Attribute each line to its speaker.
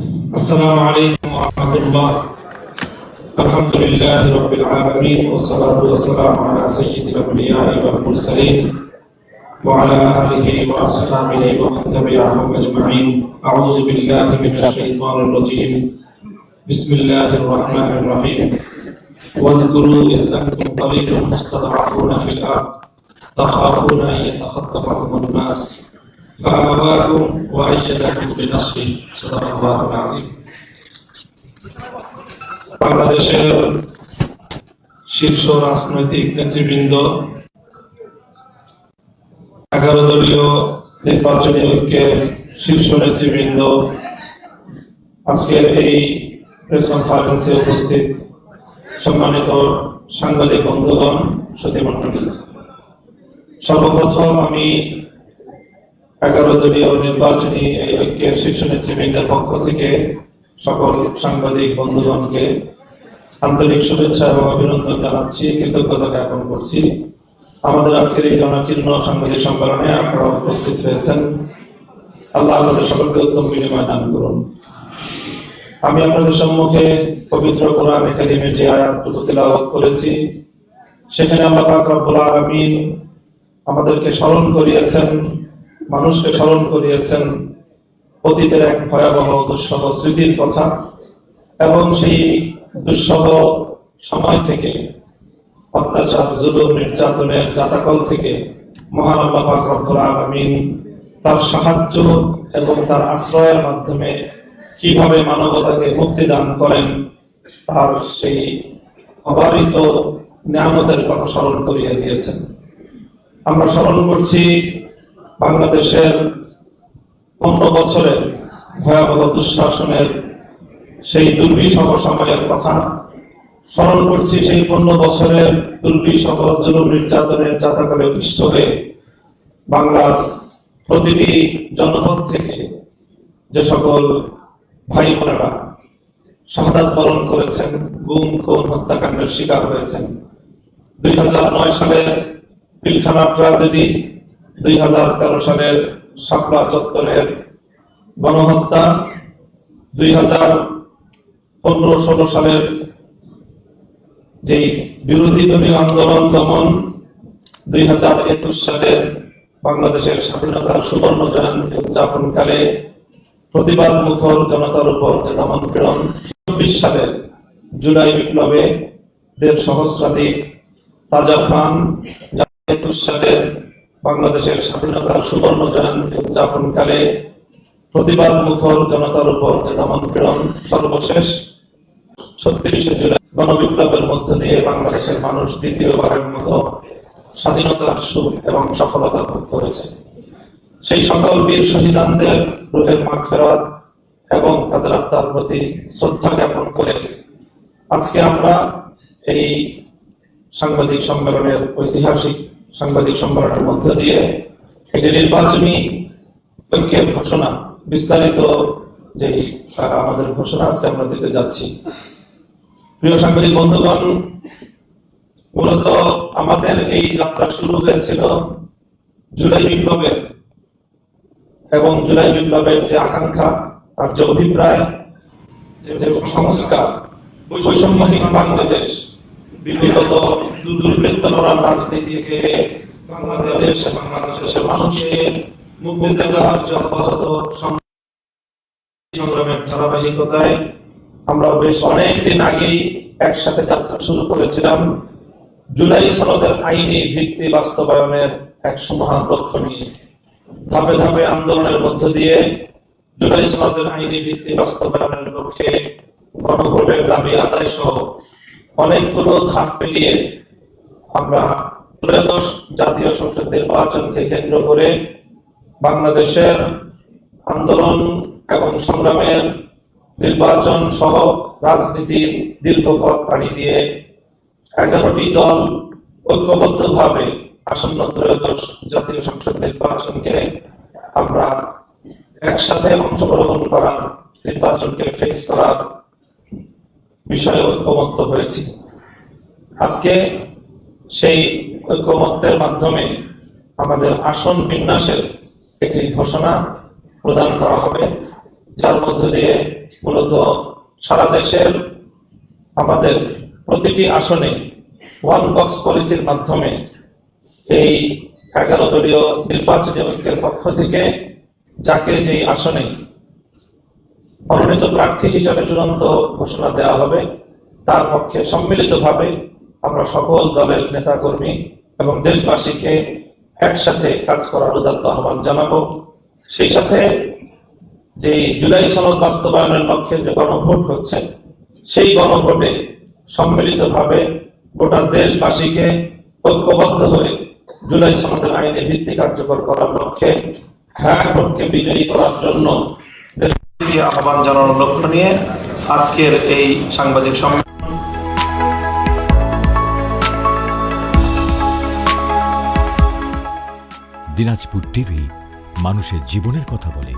Speaker 1: السلام عليكم ورحمة الله. الحمد لله رب العالمين والصلاة والسلام على سيد الأنبياء والمرسلين وعلى آله وأصحابه ومن تبعهم أجمعين. أعوذ بالله من الشيطان الرجيم. بسم الله الرحمن الرحيم. واذكروا إذ أنتم قليل مستضعفون في الأرض تخافون أن يتخطفكم الناس. فآواكم وأيدكم بنصره صدق الله العظيم বাংলাদেশের শীর্ষ রাজনৈতিক নেতৃবৃন্দ এগারো দলীয় নির্বাচনী ঐক্যের শীর্ষ নেতৃবৃন্দ আজকের এই প্রেস কনফারেন্সে উপস্থিত সম্মানিত সাংবাদিক বন্ধুগণ সতীমণ্ডলী সর্বপ্রথম আমি এগারো দলীয় নির্বাচনী এই ঐক্যের শীর্ষ নেতৃবৃন্দের পক্ষ থেকে সকল সাংবাদিক বন্ধুগণকে আন্তরিক শুভেচ্ছা এবং অভিনন্দন জানাচ্ছি, কৃতজ্ঞতা জ্ঞাপন করছি। আমাদের আজকের এই জনাকীর্ণ সাংবাদিক সম্মেলনে আপনারা উপস্থিত হয়েছেন। আল্লাহ আমাদের সকলকে উত্তম বিনিময় দান করুন। আমি আপনাদের সম্মুখে পবিত্র কোরআন একাডেমির যে আয়াত তেলাওয়াত করেছি, সেখানে আল্লাহ পাক রব্বুল আলামিন আমাদেরকে স্মরণ করিয়েছেন মানুষকে স্মরণ করিয়েছেন অতীতের এক ভয়াবহ দুঃসহ স্মৃতির কথা এবং সেই দুঃসহ সময় থেকে অত্যাচার, জুলুম, নির্যাতনের জাতাকল থেকে মহান আল্লাহ আলামিন তার সাহায্য এবং তার আশ্রয়ের মাধ্যমে কীভাবে মানবতাকে মুক্তি দান করেন, তার সেই অবারিত নিয়ামতের কথা স্মরণ করিয়ে দিয়েছেন। আমরা স্মরণ করছি বাংলাদেশের পনেরো বছরের ভয়াবহ দুঃশাসনের সেই দুর্বিষহ সময়ের কথা স্মরণ করছি, সেই পনেরো বছরের দুর্বিষহ জুলুম নির্যাতনের যাতা করে হয়ে বাংলার প্রতিটি জনপদ থেকে যে সকল ভাই বোনেরা শাহাদাত বরণ করেছেন, গুম, খুন, হত্যাকাণ্ডের শিকার হয়েছেন। দুই সালের পিলখানা ট্রাজেডি দুই সালের শাপলা চত্বরের গণহত্যা, দুই হাজার পনেরো ষোলো সালের যেই বিরোধী দলীয় আন্দোলন দমন, দুই হাজার একুশ সালের বাংলাদেশের স্বাধীনতার সুবর্ণ জয়ন্তী উদযাপনকালে প্রতিবাদ মুখর জনতার উপর যে দমন পীড়ন, চব্বিশ সালের জুলাই বিপ্লবে দেড় সহস্রাধিক তাজা প্রাণ একুশ সালের বাংলাদেশের স্বাধীনতার সুবর্ণ জয়ন্তী উদযাপনকালে প্রতিবাদ মুখর জনতার উপর দমন পীড়ন সর্বশেষ, ছত্রিশে জুলাই গণবিপ্লবের মধ্য দিয়ে বাংলাদেশের মানুষ দ্বিতীয়বারের মতো স্বাধীনতার সুখ এবং সফলতা ভোগ করেছে। সেই সকল বীর শহীদানদের রুহের মাঠ ফেরত এবং তাদের আত্মার প্রতি শ্রদ্ধা জ্ঞাপন করে আজকে আমরা এই সাংবাদিক সম্মেলনের ঐতিহাসিক সাংবাদিক সম্মেলনের মধ্য দিয়ে একটি নির্বাচনী ঐক্যের ঘোষণা, বিস্তারিত যে আমাদের ঘোষণা আজকে আমরা দিতে যাচ্ছি। প্রিয় সাংবাদিক বন্ধুগণ, মূলত আমাদের এই যাত্রা শুরু হয়েছিল জুলাই বিপ্লবের এবং জুলাই বিপ্লবের যে আকাঙ্ক্ষা আর যে অভিপ্রায় সংস্কার বৈষম্যহীন বাংলাদেশ বিগত দুর্বৃত্তরা রাজনীতিকে বাংলাদেশ বাংলাদেশের মানুষকে সংগ্রামের ধারাবাহিকতায় আমরা বেশ আগেই একসাথে যাত্রা শুরু করেছিলাম। জুলাই সনদের আইনি ভিত্তি বাস্তবায়নের এক সমাধান লক্ষ্য নিয়ে ধাপে ধাপে আন্দোলনের মধ্য দিয়ে জুলাই সনদের আইনি ভিত্তি বাস্তবায়নের লক্ষ্যে গণভোটের দাবি আদায় সহ অনেকগুলো ধাপ পেরিয়ে আমরা ত্রয়োদশ জাতীয় সংসদ নির্বাচনকে কেন্দ্র করে বাংলাদেশের আন্দোলন এবং সংগ্রামের নির্বাচন সহ রাজনীতির দীর্ঘ পথ পাড়ি দিয়ে এগারোটি দল ঐক্যবদ্ধভাবে আসন্ন ত্রয়োদশ জাতীয় সংসদ নির্বাচনকে আমরা একসাথে অংশগ্রহণ করা নির্বাচনকে ফেস করার বিষয়ে ঐক্যমত্য হয়েছি। আজকে সেই ঐক্যমত্যের মাধ্যমে আমাদের আসন বিন্যাসের একটি ঘোষণা প্রদান করা হবে, যার মধ্য দিয়ে মূলত সারা দেশের আমাদের প্রতিটি আসনে ওয়ান বক্স পলিসির মাধ্যমে এই এগারো দলীয় নির্বাচনী ঐক্যের পক্ষ থেকে যাকে যেই আসনে মনোনীত প্রার্থী হিসাবে চূড়ান্ত ঘোষণা দেওয়া হবে। তার পক্ষে সম্মিলিতভাবে আমরা সকল দলের নেতাকর্মী এবং দেশবাসীকে একসাথে কাজ করার উদাত্ত আহ্বান জানাব। সেই সাথে যে জুলাই সনদ বাস্তবায়নের লক্ষ্যে যে গণভোট হচ্ছে, সেই গণভোটে সম্মিলিতভাবে গোটা দেশবাসীকে ঐক্যবদ্ধ হয়ে জুলাই সনদের আইনে ভিত্তি কার্যকর করার লক্ষ্যে হ্যাঁ ভোটকে বিজয়ী করার জন্য দেশবাসীকে আহ্বান জানানোর লক্ষ্য নিয়ে আজকের এই সাংবাদিক সম্মেলন।
Speaker 2: দিনাজপুর টিভি মানুষের জীবনের কথা বলে।